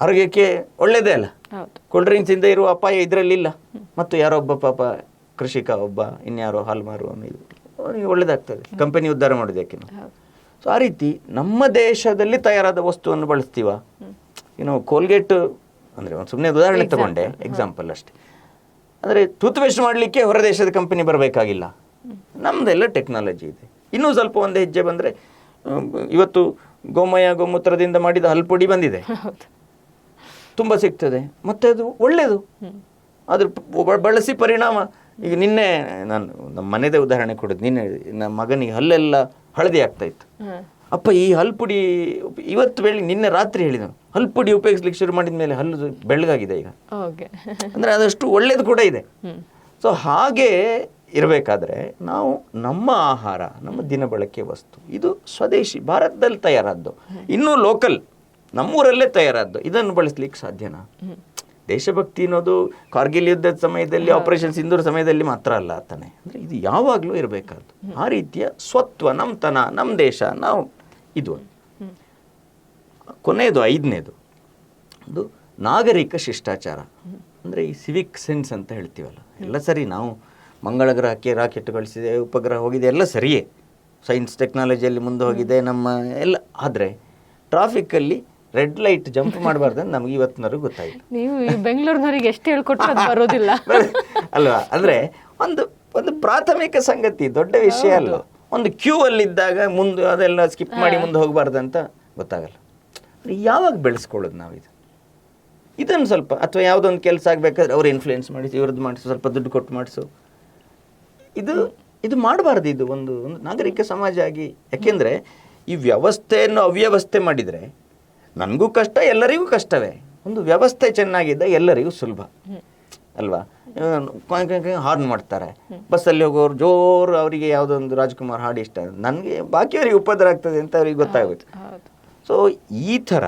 ಆರೋಗ್ಯಕ್ಕೆ ಒಳ್ಳೇದೇ ಅಲ್ಲ. ಹೌದು. ಕೂಲ್ ಡ್ರಿಂಕ್ಸ್ ಇಂದ ಇರುವ ಅಪಾಯ ಇದರಲ್ಲಿಲ್ಲ. ಮತ್ತು ಯಾರೊಬ್ಬ ಪಾಪ ಕೃಷಿಕ ಒಬ್ಬ ಇನ್ಯಾರೋ ಹಾಲು ಮಾರುವವನು ಇದು. ಅವನಿಗೆ ಒಳ್ಳೇದಾಗ್ತದೆ. ಕಂಪನಿ ಉದ್ಧಾರ ಮಾಡೋದಕ್ಕೆ ಸೊ ಆ ರೀತಿ ನಮ್ಮ ದೇಶದಲ್ಲಿ ತಯಾರಾದ ವಸ್ತುವನ್ನು ಬಳಸ್ತೀವ? ಏನು ಕೋಲ್ಗೇಟ್ ಅಂದರೆ ಒಂದು ಸುಮ್ಮನೆ ಉದಾಹರಣೆ ತಗೊಂಡೆ. ಎಕ್ಸಾಂಪಲ್ ಅಷ್ಟೇ. ಅಂದರೆ ಟೂತ್ ಪೇಸ್ಟ್ ಮಾಡಲಿಕ್ಕೆ ಹೊರ ದೇಶದ ಕಂಪನಿ ಬರಬೇಕಾಗಿಲ್ಲ. ನಮ್ಮದೆಲ್ಲ ಟೆಕ್ನಾಲಜಿ ಇದೆ. ಇನ್ನೂ ಸ್ವಲ್ಪ ಒಂದು ಹೆಜ್ಜೆ ಬಂದರೆ ಇವತ್ತು ಗೋಮಯ ಗೋಮೂತ್ರದಿಂದ ಮಾಡಿದ ಹಲ್ಪುಡಿ ಬಂದಿದೆ. ತುಂಬ ಸಿಗ್ತದೆ. ಮತ್ತೆ ಅದು ಒಳ್ಳೆಯದು ಅದ್ರ ಬಳಸಿ ಪರಿಣಾಮ. ಈಗ ನಿನ್ನೆ ನಾನು ನಮ್ಮ ಮನೆದೇ ಉದಾಹರಣೆ ಕೊಡೋದು. ನಿನ್ನೆ ನಮ್ಮ ಮಗನಿಗೆ ಹಲ್ಲೆಲ್ಲ ಹಳದಿ ಆಗ್ತಾ ಇತ್ತು. ಅಪ್ಪ ಈ ಹಲ್ಪುಡಿ ಪುಡಿ ಇವತ್ತು ಬೆಳಿ ನಿನ್ನೆ ರಾತ್ರಿ ಹೇಳಿದ. ಹಲ್ಪುಡಿ ಉಪಯೋಗಿಸ್ಲಿಕ್ಕೆ ಶುರು ಮಾಡಿದ ಮೇಲೆ ಹಲ್ಲು ಬೆಳ್ಳಗಾಗಿದೆ ಈಗ. ಅಂದರೆ ಅದಷ್ಟು ಒಳ್ಳೇದು ಕೂಡ ಇದೆ. ಸೊ ಹಾಗೆ ಇರಬೇಕಾದ್ರೆ ನಾವು ನಮ್ಮ ಆಹಾರ ನಮ್ಮ ದಿನಬಳಕೆ ವಸ್ತು ಇದು ಸ್ವದೇಶಿ ಭಾರತದಲ್ಲಿ ತಯಾರಾದ್ದು. ಇನ್ನೂ ಲೋಕಲ್. ನಮ್ಮೂರಲ್ಲೇ ತಯಾರಾದ್ದು. ಇದನ್ನು ಬಳಸ್ಲಿಕ್ಕೆ ಸಾಧ್ಯನಾ? ದೇಶಭಕ್ತಿ ಅನ್ನೋದು ಕಾರ್ಗಿಲ್ ಯುದ್ಧದ ಸಮಯದಲ್ಲಿ ಆಪರೇಷನ್ ಸಿಂಧೂರ್ ಸಮಯದಲ್ಲಿ ಮಾತ್ರ ಅಲ್ಲ ತಾನೆ. ಅಂದರೆ ಇದು ಯಾವಾಗಲೂ ಇರಬೇಕಾದ್ದು. ಆ ರೀತಿಯ ಸ್ವತ್ವ ನಮ್ಮತನ ನಮ್ಮ ದೇಶ ನಾವು ಇದು ಕೊನೆಯದು ಐದನೇದು. ಒಂದು ನಾಗರಿಕ ಶಿಷ್ಟಾಚಾರ. ಅಂದರೆ ಈ ಸಿವಿಕ್ ಸೆನ್ಸ್ ಅಂತ ಹೇಳ್ತೀವಲ್ಲ. ಎಲ್ಲ ಸರಿ ನಾವು ಮಂಗಳ ಗ್ರಹಕ್ಕೆ ರಾಕೆಟ್ ಗಳಿಸಿದೆ ಉಪಗ್ರಹ ಹೋಗಿದೆ ಎಲ್ಲ ಸರಿಯೇ. ಸೈನ್ಸ್ ಟೆಕ್ನಾಲಜಿಯಲ್ಲಿ ಮುಂದೆ ಹೋಗಿದೆ ನಮ್ಮ ಎಲ್ಲ. ಆದರೆ ಟ್ರಾಫಿಕ್ಕಲ್ಲಿ ರೆಡ್ ಲೈಟ್ ಜಂಪ್ ಮಾಡಬಾರ್ದು ಅಂತ ನಮ್ಗೆ ಇವತ್ತಿನವರೆಗೂ ಗೊತ್ತಾಯ್ತು. ನೀವು ಬೆಂಗಳೂರಿನವರಿಗೆ ಎಷ್ಟು ಹೇಳ್ಕೊಟ್ರೆ ಅದು ಬರೋದಿಲ್ಲ. ಅಲ್ವಾ? ಅಂದ್ರೆ ಒಂದು ಒಂದು ಪ್ರಾಥಮಿಕ ಸಂಗತಿ ದೊಡ್ಡ ವಿಷಯ ಅಲ್ಲ. ಒಂದು ಕ್ಯೂ ಅಲ್ಲಿ ಇದ್ದಾಗ ಮುಂದೆ ಅದೆಲ್ಲ ಸ್ಕಿಪ್ ಮಾಡಿ ಮುಂದೆ ಹೋಗಬಾರ್ದು ಅಂತ ಗೊತ್ತಾಗಲ್ಲ. ಯಾವಾಗ ಬೆಳೆಸ್ಕೊಳ್ಳೋದು ನಾವು ಇದು ಇದನ್ನು ಸ್ವಲ್ಪ ಅಥವಾ ಯಾವುದೊಂದು ಕೆಲಸ ಆಗಬೇಕಾದ್ರೆ ಅವ್ರು ಇನ್ಫ್ಲುಯೆನ್ಸ್ ಮಾಡಿಸಿ ಇವ್ರದ್ದು ಮಾಡಿಸು ಸ್ವಲ್ಪ ದುಡ್ಡು ಕೊಟ್ಟು ಮಾಡಿಸು. ಇದು ಇದು ಮಾಡಬಾರ್ದು ಇದು ಒಂದು ಒಂದು ನಾಗರಿಕ ಸಮಾಜ ಆಗಿ. ಯಾಕೆಂದರೆ ಈ ವ್ಯವಸ್ಥೆಯನ್ನು ಅವ್ಯವಸ್ಥೆ ಮಾಡಿದರೆ ನನಗೂ ಕಷ್ಟ ಎಲ್ಲರಿಗೂ ಕಷ್ಟವೇ. ಒಂದು ವ್ಯವಸ್ಥೆ ಚೆನ್ನಾಗಿದ್ದ ಎಲ್ಲರಿಗೂ ಸುಲಭ. ಅಲ್ವಾ? ಹಾರ್ನ್ ಮಾಡ್ತಾರೆ. ಬಸ್ಸಲ್ಲಿ ಹೋಗೋರು ಜೋರು ಅವರಿಗೆ ಯಾವುದೋ ಒಂದು ರಾಜ್ಕುಮಾರ್ ಹಾಡು ಇಷ್ಟ. ನನಗೆ ಬಾಕಿಯವರಿಗೆ ಉಪದ್ರ ಆಗ್ತದೆ ಅಂತ ಅವ್ರಿಗೆ ಗೊತ್ತಾಗುತ್ತೆ ಸೊ ಈ ಥರ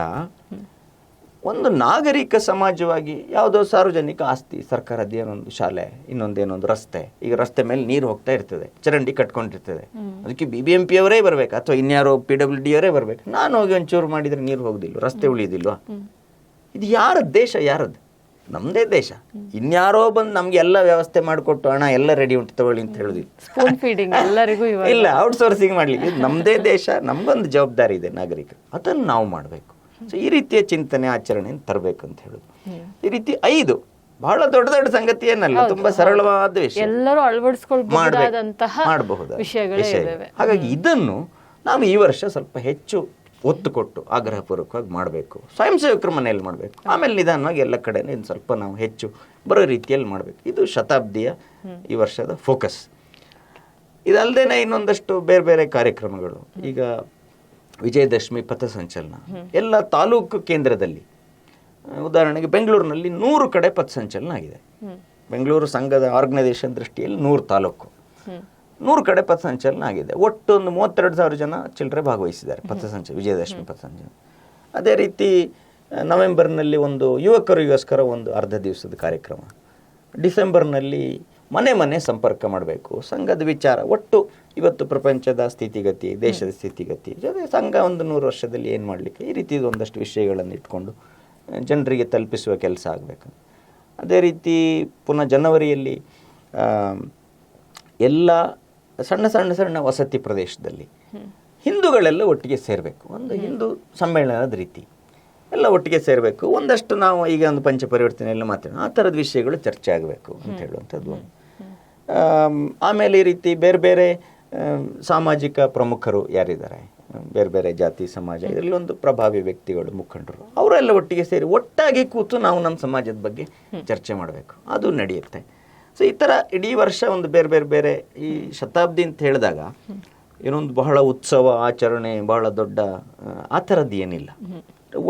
ಒಂದು ನಾಗರಿಕ ಸಮಾಜವಾಗಿ ಯಾವುದೋ ಸಾರ್ವಜನಿಕ ಆಸ್ತಿ ಸರ್ಕಾರದ ಏನೊಂದು ಶಾಲೆ ಇನ್ನೊಂದು ಏನೊಂದು ರಸ್ತೆ ಈಗ ರಸ್ತೆ ಮೇಲೆ ನೀರು ಹೋಗ್ತಾ ಇರ್ತದೆ ಚರಂಡಿ ಕಟ್ಕೊಂಡಿರ್ತದೆ. ಅದಕ್ಕೆ ಬಿ ಬಿ ಎಂ ಪಿ ಅವರೇ ಬರಬೇಕು ಅಥವಾ ಇನ್ಯಾರೋ ಪಿ ಡಬ್ಲ್ಯೂ ಡಿ ಅವರೇ ಬರಬೇಕು. ನಾನು ಹೋಗಿ ಒಂಚೂರು ಮಾಡಿದರೆ ನೀರು ಹೋಗೋದಿಲ್ಲ ರಸ್ತೆ ಉಳಿಯೋದಿಲ್ವಾ? ಇದು ಯಾರ ದೇಶ ಯಾರದ್ದು? ನಮ್ದೇ ದೇಶ. ಇನ್ಯಾರೋ ಬಂದು ನಮ್ಗೆ ಎಲ್ಲ ವ್ಯವಸ್ಥೆ ಮಾಡಿಕೊಟ್ಟು ಹಣ ಎಲ್ಲ ರೆಡಿ ಉಂಟು ತಗೊಳ್ಳಿ ಅಂತ ಹೇಳುದಿಲ್ಲ. ಇಲ್ಲ ಔಟ್ಸೋರ್ಸಿಂಗ್ ಮಾಡ್ಲಿಕ್ಕೆ. ನಮ್ದೇ ನಮ್ಮದೇ ದೇಶ ನಮ್ಗೊಂದು ಜವಾಬ್ದಾರಿ ಇದೆ ನಾಗರಿಕ ಅದನ್ನು ನಾವು ಮಾಡಬೇಕು. ಸೊ ಈ ರೀತಿಯ ಚಿಂತನೆ ಆಚರಣೆಯನ್ನು ತರಬೇಕು ಅಂತ ಹೇಳುದು. ಈ ರೀತಿ ಐದು. ಬಹಳ ದೊಡ್ಡ ದೊಡ್ಡ ಸಂಗತಿ ಏನಲ್ಲ ತುಂಬಾ ಸರಳವಾದ ವಿಷಯ. ಎಲ್ಲರೂ ಮಾಡಬಹುದು. ಹಾಗಾಗಿ ಇದನ್ನು ನಾವು ಈ ವರ್ಷ ಸ್ವಲ್ಪ ಹೆಚ್ಚು ಒತ್ತು ಕೊಟ್ಟು ಆಗ್ರಹಪೂರ್ವಕವಾಗಿ ಮಾಡಬೇಕು. ಸ್ವಯಂ ಸೇವಕರ ಮನೆಯಲ್ಲಿ ಮಾಡಬೇಕು. ಆಮೇಲೆ ನಿಧಾನವಾಗಿ ಎಲ್ಲ ಕಡೆ ಇನ್ನು ಸ್ವಲ್ಪ ನಾವು ಹೆಚ್ಚು ಬರೋ ರೀತಿಯಲ್ಲಿ ಮಾಡಬೇಕು. ಇದು ಶತಾಬ್ದಿಯ ಈ ವರ್ಷದ ಫೋಕಸ್. ಇದಲ್ಲದೆ ಇನ್ನೊಂದಷ್ಟು ಬೇರೆ ಬೇರೆ ಕಾರ್ಯಕ್ರಮಗಳು. ಈಗ ವಿಜಯದಶಮಿ ಪಥಸಂಚಲನ. ಎಲ್ಲ ತಾಲೂಕು ಕೇಂದ್ರದಲ್ಲಿ. ಉದಾಹರಣೆಗೆ ಬೆಂಗಳೂರಿನಲ್ಲಿ ನೂರು ಕಡೆ ಪಥಸಂಚಲನ ಆಗಿದೆ. ಬೆಂಗಳೂರು ಸಂಘದ ಆರ್ಗನೈಸೇಷನ್ ದೃಷ್ಟಿಯಲ್ಲಿ ನೂರು ತಾಲೂಕು. ನೂರು ಕಡೆ ಪಥಸಂಚಲನ ಆಗಿದೆ. ಒಟ್ಟು ಒಂದು ಮೂವತ್ತೆರಡು ಸಾವಿರ ಜನ ಚಿಲ್ಲರೆ ಭಾಗವಹಿಸಿದ್ದಾರೆ ಪಥಸಂಚಲನ, ವಿಜಯದಶಮಿ ಪಥಸಂಚಲನ. ಅದೇ ರೀತಿ ನವೆಂಬರ್ನಲ್ಲಿ ಒಂದು ಯುವಕರಿಗೋಸ್ಕರ ಒಂದು ಅರ್ಧ ದಿವಸದ ಕಾರ್ಯಕ್ರಮ. ಡಿಸೆಂಬರ್ನಲ್ಲಿ ಮನೆ ಮನೆ ಸಂಪರ್ಕ ಮಾಡಬೇಕು. ಸಂಘದ ವಿಚಾರ ಒಟ್ಟು ಇವತ್ತು ಪ್ರಪಂಚದ ಸ್ಥಿತಿಗತಿ ದೇಶದ ಸ್ಥಿತಿಗತಿ ಜೊತೆ ಸಂಘ ಒಂದು ನೂರು ವರ್ಷದಲ್ಲಿ ಏನು ಮಾಡಲಿಕ್ಕೆ? ಈ ರೀತಿ ಒಂದಷ್ಟು ವಿಷಯಗಳನ್ನು ಇಟ್ಕೊಂಡು ಜನರಿಗೆ ತಲುಪಿಸುವ ಕೆಲಸ ಆಗಬೇಕು. ಅದೇ ರೀತಿ ಪುನಃ ಜನವರಿಯಲ್ಲಿ ಎಲ್ಲ ಸಣ್ಣ ಸಣ್ಣ ಸಣ್ಣ ವಸತಿ ಪ್ರದೇಶದಲ್ಲಿ ಹಿಂದೂಗಳೆಲ್ಲ ಒಟ್ಟಿಗೆ ಸೇರಬೇಕು. ಒಂದು ಹಿಂದೂ ಸಮ್ಮೇಳನದ ರೀತಿ. ಎಲ್ಲ ಒಟ್ಟಿಗೆ ಸೇರಬೇಕು. ಒಂದಷ್ಟು ನಾವು ಈಗ ಒಂದು ಪಂಚ ಪರಿವರ್ತನೆ ಎಲ್ಲ ಮಾತಾಡೋಣ. ಆ ಥರದ ವಿಷಯಗಳು ಚರ್ಚೆ ಆಗಬೇಕು ಅಂತ ಹೇಳುವಂಥದ್ದು ಆಮೇಲೆ ಈ ರೀತಿ ಬೇರೆ ಬೇರೆ ಸಾಮಾಜಿಕ ಪ್ರಮುಖರು ಯಾರಿದ್ದಾರೆ? ಬೇರೆ ಬೇರೆ ಜಾತಿ ಸಮಾಜ ಇದರಲ್ಲಿ ಒಂದು ಪ್ರಭಾವಿ ವ್ಯಕ್ತಿಗಳು ಮುಖಂಡರು. ಅವರೆಲ್ಲ ಒಟ್ಟಿಗೆ ಸೇರಿ ಒಟ್ಟಾಗಿ ಕೂತು ನಾವು ನಮ್ಮ ಸಮಾಜದ ಬಗ್ಗೆ ಚರ್ಚೆ ಮಾಡಬೇಕು. ಅದು ನಡೆಯುತ್ತೆ. ಸೊ ಈ ಥರ ಇಡೀ ವರ್ಷ ಒಂದು ಬೇರೆ ಬೇರೆ ಬೇರೆ ಈ ಶತಾಬ್ದಿ ಅಂತ ಹೇಳಿದಾಗ ಏನೊಂದು ಬಹಳ ಉತ್ಸವ ಆಚರಣೆ ಬಹಳ ದೊಡ್ಡ ಆ ಥರದ್ದು ಏನಿಲ್ಲ.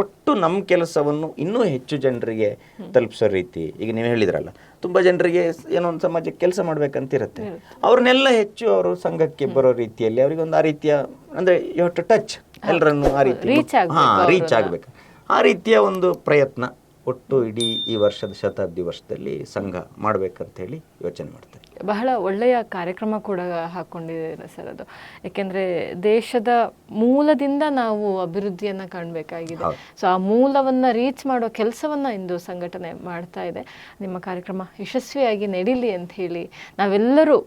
ಒಟ್ಟು ನಮ್ಮ ಕೆಲಸವನ್ನು ಇನ್ನೂ ಹೆಚ್ಚು ಜನರಿಗೆ ತಲುಪಿಸೋ ರೀತಿ ಈಗ ನೀವು ಹೇಳಿದ್ರಲ್ಲ ತುಂಬ ಜನರಿಗೆ ಏನೋ ಒಂದು ಸಮಾಜಕ್ಕೆ ಕೆಲಸ ಮಾಡಬೇಕಂತಿರುತ್ತೆ. ಅವ್ರನ್ನೆಲ್ಲ ಹೆಚ್ಚು ಅವರು ಸಂಘಕ್ಕೆ ಬರೋ ರೀತಿಯಲ್ಲಿ ಅವರಿಗೆ ಒಂದು ಆ ರೀತಿಯ ಅಂದ್ರೆ ಯು ಟು ಟಚ್ ಎಲ್ಲರನ್ನು ಆ ರೀತಿ ಹಾ ರೀಚ್ ಆಗಬೇಕು. ಆ ರೀತಿಯ ಒಂದು ಪ್ರಯತ್ನ ಒಟ್ಟು ಇಡೀ ಈ ವರ್ಷದ ಶತಾಬ್ದಿ ವರ್ಷದಲ್ಲಿ ಸಂಘ ಮಾಡ್ಬೇಕಂತ ಹೇಳಿ ಯೋಚನೆ ಮಾಡ್ತಾರೆ ಬಹಳ ಒಳ್ಳೆಯ ಕಾರ್ಯಕ್ರಮ ಕೂಡ ಹಾಕೊಂಡಿದ್ದೀರ ಸರ್ ಅದು. ಯಾಕೆಂದ್ರೆ ದೇಶದ ಮೂಲದಿಂದ ನಾವು ಅಭಿವೃದ್ಧಿಯನ್ನ ಕಾಣಬೇಕಾಗಿದೆ. ಸೊ ಆ ಮೂಲವನ್ನ ರೀಚ್ ಮಾಡೋ ಕೆಲಸವನ್ನ ಇಂದು ಸಂಘಟನೆ ಮಾಡ್ತಾ ಇದೆ. ನಿಮ್ಮ ಕಾರ್ಯಕ್ರಮ ಯಶಸ್ವಿಯಾಗಿ ನಡೀಲಿ ಅಂತ ಹೇಳಿ ನಾವೆಲ್ಲರೂ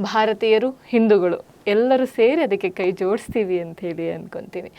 ಭಾರತೀಯರು ಹಿಂದೂಗಳು ಎಲ್ಲರೂ ಸೇರಿ ಅದಕ್ಕೆ ಕೈ ಜೋಡಿಸ್ತೀವಿ ಅಂತ ಹೇಳಿ ಅನ್ಕೊಂತೀನಿ.